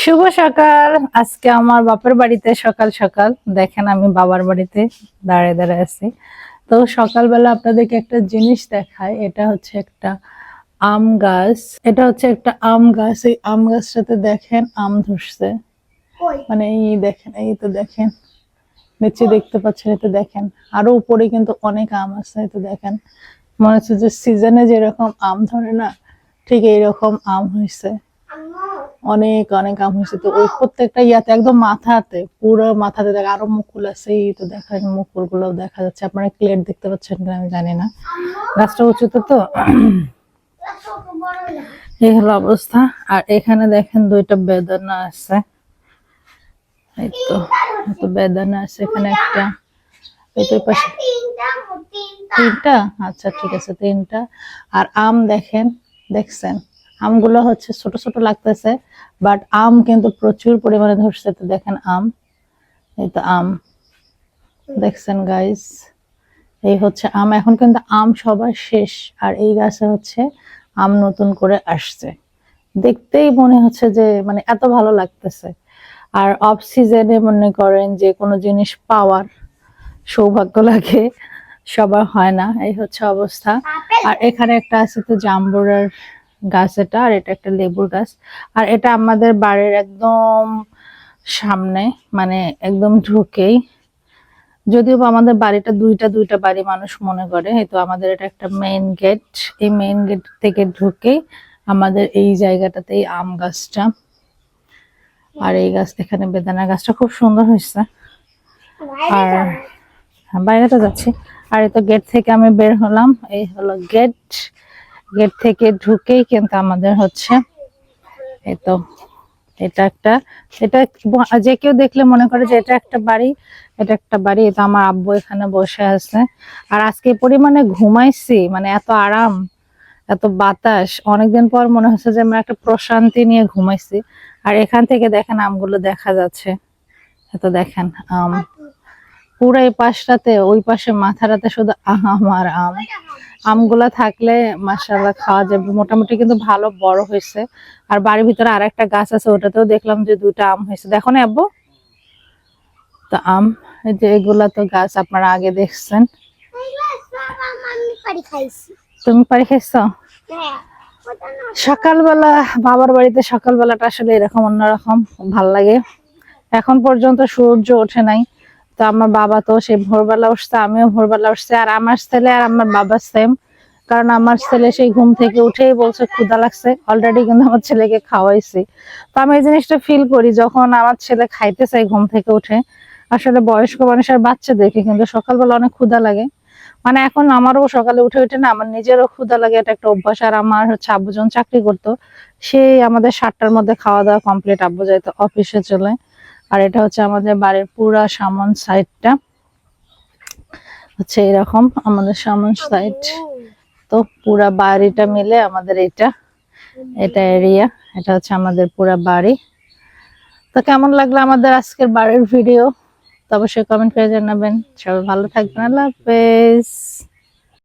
শুভ সকাল। আজকে আমার বাপের বাড়িতে সকাল সকাল। দেখেন আমি বাবার বাড়িতে দাঁড়িয়ে দাঁড়িয়ে আছি। তো সকালবেলা আপনাদেরকে একটা জিনিস দেখায় এটা হচ্ছে একটা আম গাছ। এটা হচ্ছে একটা আম গাছ। এই আম গাছটাতে দেখেন আম ধরছে। মানে এই দেখেন এই তো দেখেন। নিচে দেখতে পাচ্ছেন এতে দেখেন। আরও উপরে কিন্তু অনেক আম আছে এই তো দেখেন। মনে হচ্ছে যে সিজনে যেরকম আম ধরে না ঠিক এইরকম আম হয়েছে অনেক অনেক আম হয়েছে। তো ওই প্রত্যেকটা ইয়াতে একদম মাথাতে, পুরো মাথাতে দেখ, আরও মুকুল আছে। এই তো দেখা মুকুলগুলো দেখা যাচ্ছে। আপনারা ক্লিয়ার দেখতে পাচ্ছেন কিনা আমি জানি না। গাছটা উঁচুতে তো। এই হলো অবস্থা। আর এখানে দেখেন দুইটা বেদানা আছে। এই তো এই তো বেদানা আছে এখানে একটা। এই তো পাশে তিনটা? আচ্ছা ঠিক আছে, তিনটা। আর আম দেখেন, দেখছেন? আমগুলো হচ্ছে ছোট ছোট লাগতেছে বাট আম কিন্তু প্রচুর পরিমাণে ধরছে। তো দেখেন আম, এই তো আম। দেখছেন গাইস এই হচ্ছে আম। এখন কিন্তু আম সবার শেষ, আর এই গাছে হচ্ছে আম নতুন করে আসছে। দেখতেই মনে হচ্ছে যে মানে এত ভালো লাগতেছে। আর অফ সিজনে মনে করেন যে, কোনো জিনিস পাওয়ার সৌভাগ্য লাগে, সবার হয় না। এই হচ্ছে অবস্থা। আর এখানে একটা আছে তো জাম্বুরার গাছ এটা আর এটা একটা লেবুর গাছ। আর এটা আমাদের বাড়ির একদম সামনে মানে একদম ঢুকেই। যদিও বা আমাদের বাড়িটা দুইটা দুইটা বাড়ি মানুষ মনে করে এই তো আমাদের এটা একটা মেইন গেট এই মেইন গেট থেকে ঢুকেই আমাদের এই জায়গাটাতেই আম গাছটা। আর এই গাছ এখানে বেদানা গাছটা খুব সুন্দর হয়েছে। আর হ্যাঁ, বাইরে তো যাচ্ছি। আর এই তো গেট থেকে আমি বের হলাম এই হলো গেট গেট থেকে ঢুকেই কিন্তু আমাদের হচ্ছে এই তো এটা একটা, এটা যে কেউ দেখলে মনে করে যে এটা একটা বাড়ি, এটা একটা বাড়ি, এটা আমার আব্বু এখানে বসে আছে। আর আজকে পরিমাণে ঘুমাইছি মানে এত আরাম, এত বাতাস, অনেকদিন পর মনে হচ্ছে যে আমরা একটা প্রশান্তি নিয়ে ঘুমাইছি। আর এখান থেকে দেখেন আমগুলো দেখা যাচ্ছে। এত দেখেন, আম, পুরো এই পাশটাতে, ওই পাশে মাথাটাতে শুধু আম আর আম। আমগুলা থাকলে মাসাল্লাহ খাওয়া যাবে। মোটামুটি কিন্তু ভালো বড় হয়েছে। আর বাড়ির ভিতরে আর একটা গাছ আছে, ওটাতেও দেখলাম যে দুটা আম হয়েছে। দেখো না আব্বু? তো আম যে এগুলা তো গাছ, আপনারা আগে দেখছেন। তুমি পারি খাইছো? সকালবেলা, বাবার বাড়িতে সকালবেলাটা আসলে এরকম অন্যরকম, ভালো লাগে। এখন পর্যন্ত সূর্য ওঠে নাই। তো আমার বাবা তো সে ভোরবেলা উঠছে, আমিও ভোরবেলা উঠছে, আর আমার ছেলে আর আমার বাবা সেম কারণ আমার ছেলে সেই ঘুম থেকে উঠেই বলছে, ক্ষুধা লাগছে অলরেডি কিন্তু আমার ছেলেকে খাওয়াইছি। তো আমি এই জিনিসটা ফিল করি যখন আমার ছেলে খাইতে চাই ঘুম থেকে উঠে। আসলে বয়স্ক মানুষের বাচ্চা দেখে কিন্তু সকালবেলা অনেক ক্ষুধা লাগে। মানে এখন আমারও সকালে উঠে উঠে না, আমার নিজেরও ক্ষুধা লাগে, এটা একটা অভ্যাস। আর আমার হচ্ছে আব্বু যখন চাকরি করতো, সেই আমাদের সাতটার মধ্যে খাওয়া দাওয়া কমপ্লিট আব্বু যাইতো অফিসে চলে। আর এটা হচ্ছে আমাদের বাড়ির পুরা সামন সাইডটা। হচ্ছে এরকম আমাদের সামন সাইড। তো পুরা বাড়িটা মিলে আমাদের এটা এটা এরিয়া এটা হচ্ছে আমাদের পুরা বাড়ি। তো কেমন লাগল আমাদের আজকের বাড়ির ভিডিও তো অবশ্যই কমেন্ট করে জানাবেন। সবাই ভালো থাকবেন, আল্লাহ হাফেজ।